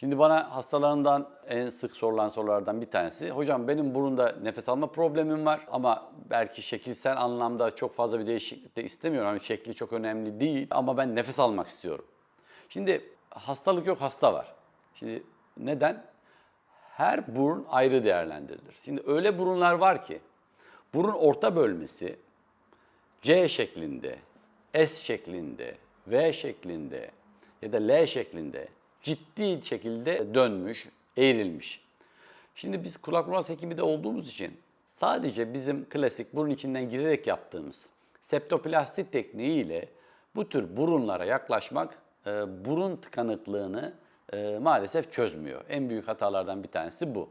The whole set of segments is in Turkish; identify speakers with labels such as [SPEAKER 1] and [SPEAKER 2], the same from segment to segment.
[SPEAKER 1] Şimdi bana hastalarından en sık sorulan sorulardan bir tanesi, hocam benim burunda nefes alma problemim var ama belki şekilsel anlamda çok fazla bir değişiklik de istemiyorum. Hani şekli çok önemli değil ama ben nefes almak istiyorum. Şimdi hastalık yok, hasta var. Şimdi neden? Her burun ayrı değerlendirilir. Şimdi öyle burunlar var ki, burun orta bölmesi C şeklinde, S şeklinde, V şeklinde ya da L şeklinde ciddi şekilde dönmüş, eğrilmiş. Şimdi biz kulak burun hekimi de olduğumuz için sadece bizim klasik burun içinden girerek yaptığımız septoplasti tekniğiyle bu tür burunlara yaklaşmak e, burun tıkanıklığını e, maalesef çözmüyor. En büyük hatalardan bir tanesi bu.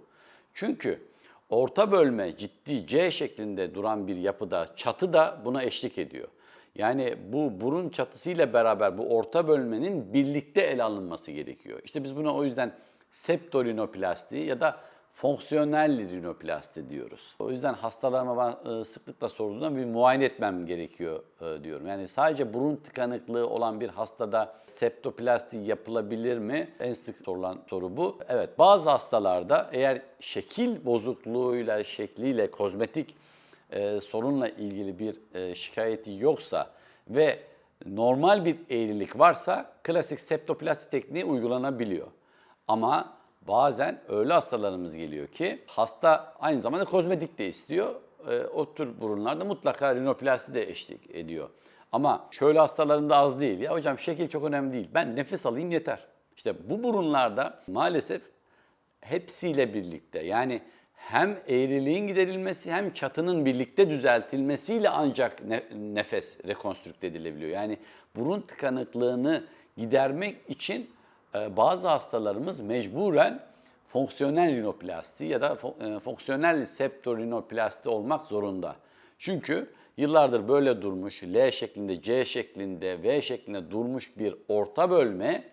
[SPEAKER 1] Çünkü orta bölme ciddi C şeklinde duran bir yapıda çatı da buna eşlik ediyor. Yani bu burun çatısıyla beraber bu orta bölmenin birlikte ele alınması gerekiyor. İşte biz buna o yüzden septorinoplasti ya da fonksiyonel rinoplasti diyoruz. O yüzden hastalarıma bana e, sıklıkla sorduğunda bir muayene etmem gerekiyor e, diyorum. Yani sadece burun tıkanıklığı olan bir hastada septoplasti yapılabilir mi? En sık sorulan soru bu. Evet bazı hastalarda eğer şekil bozukluğuyla, şekliyle, kozmetik e, sorunla ilgili bir e, şikayeti yoksa ve normal bir eğrilik varsa klasik septoplasti tekniği uygulanabiliyor. Ama bazen öyle hastalarımız geliyor ki hasta aynı zamanda kozmetik de istiyor. E, o tür burunlarda mutlaka rinoplasti de eşlik ediyor. Ama şöyle hastalarında az değil. Ya hocam şekil çok önemli değil. Ben nefes alayım yeter. İşte bu burunlarda maalesef hepsiyle birlikte yani hem eğriliğin giderilmesi hem çatının birlikte düzeltilmesiyle ancak ne- nefes rekonstrükte edilebiliyor. Yani burun tıkanıklığını gidermek için e, bazı hastalarımız mecburen fonksiyonel rinoplasti ya da e, fonksiyonel septorinoplasti olmak zorunda. Çünkü yıllardır böyle durmuş L şeklinde, C şeklinde, V şeklinde durmuş bir orta bölme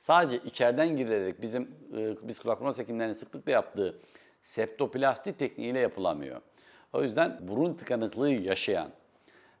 [SPEAKER 1] sadece içeriden girilerek bizim e, biz kulak burun hekimlerinin sıklıkla yaptığı septoplasti tekniğiyle yapılamıyor. O yüzden burun tıkanıklığı yaşayan,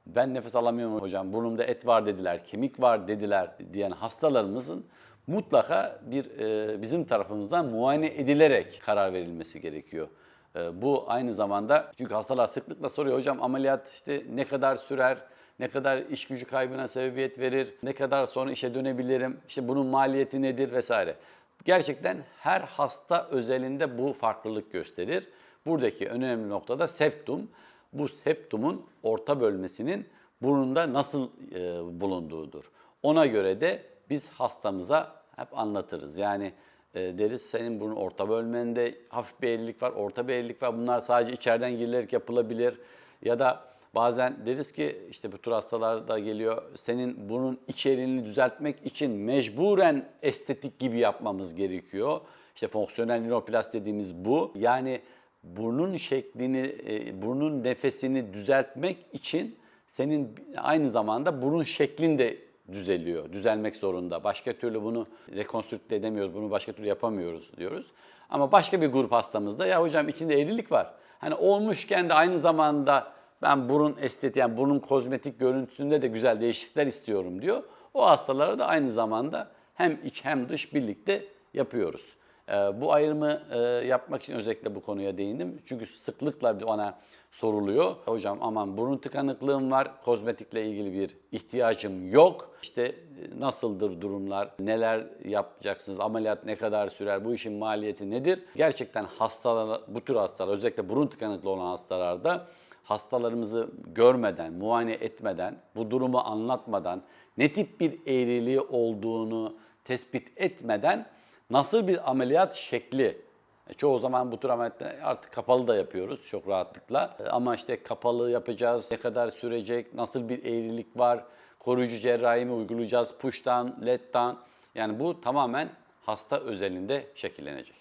[SPEAKER 1] ben nefes alamıyorum hocam, burnumda et var dediler, kemik var dediler diyen hastalarımızın mutlaka bir e, bizim tarafımızdan muayene edilerek karar verilmesi gerekiyor. E, bu aynı zamanda çünkü hastalar sıklıkla soruyor hocam ameliyat işte ne kadar sürer, ne kadar iş gücü kaybına sebebiyet verir, ne kadar sonra işe dönebilirim, işte bunun maliyeti nedir vesaire. Gerçekten her hasta özelinde bu farklılık gösterir. Buradaki önemli nokta da septum. Bu septumun orta bölmesinin burnunda nasıl e, bulunduğudur. Ona göre de biz hastamıza hep anlatırız. Yani e, deriz senin bunun orta bölmende hafif bir eğrilik var, orta bir eğrilik var. Bunlar sadece içeriden girilerek yapılabilir. Ya da bazen deriz ki işte bu tür hastalar da geliyor. Senin bunun içeriğini düzeltmek için mecburen estetik gibi yapmamız gerekiyor. İşte fonksiyonel nöroplast dediğimiz bu. Yani burnun şeklini, e, burnun nefesini düzeltmek için senin aynı zamanda burun şeklin de düzeliyor, düzelmek zorunda. Başka türlü bunu rekonstrükte edemiyoruz, bunu başka türlü yapamıyoruz diyoruz. Ama başka bir grup hastamızda ya hocam içinde eğrilik var. Hani olmuşken de aynı zamanda ben burun estetiği, yani burnun kozmetik görüntüsünde de güzel değişiklikler istiyorum diyor. O hastalara da aynı zamanda hem iç hem dış birlikte yapıyoruz. Ee, bu ayrımı e, yapmak için özellikle bu konuya değindim. Çünkü sıklıkla bana soruluyor. Hocam aman burun tıkanıklığım var, kozmetikle ilgili bir ihtiyacım yok. İşte e, nasıldır durumlar, neler yapacaksınız, ameliyat ne kadar sürer, bu işin maliyeti nedir? Gerçekten hastalar, bu tür hastalar, özellikle burun tıkanıklı olan hastalarda hastalarımızı görmeden, muayene etmeden, bu durumu anlatmadan, ne tip bir eğriliği olduğunu tespit etmeden nasıl bir ameliyat şekli e, Çoğu zaman bu tür ameliyatları artık kapalı da yapıyoruz çok rahatlıkla. E, Ama işte kapalı yapacağız, ne kadar sürecek, nasıl bir eğrilik var, koruyucu cerrahi mi uygulayacağız, push'tan, led'dan. Yani bu tamamen hasta özelinde şekillenecek.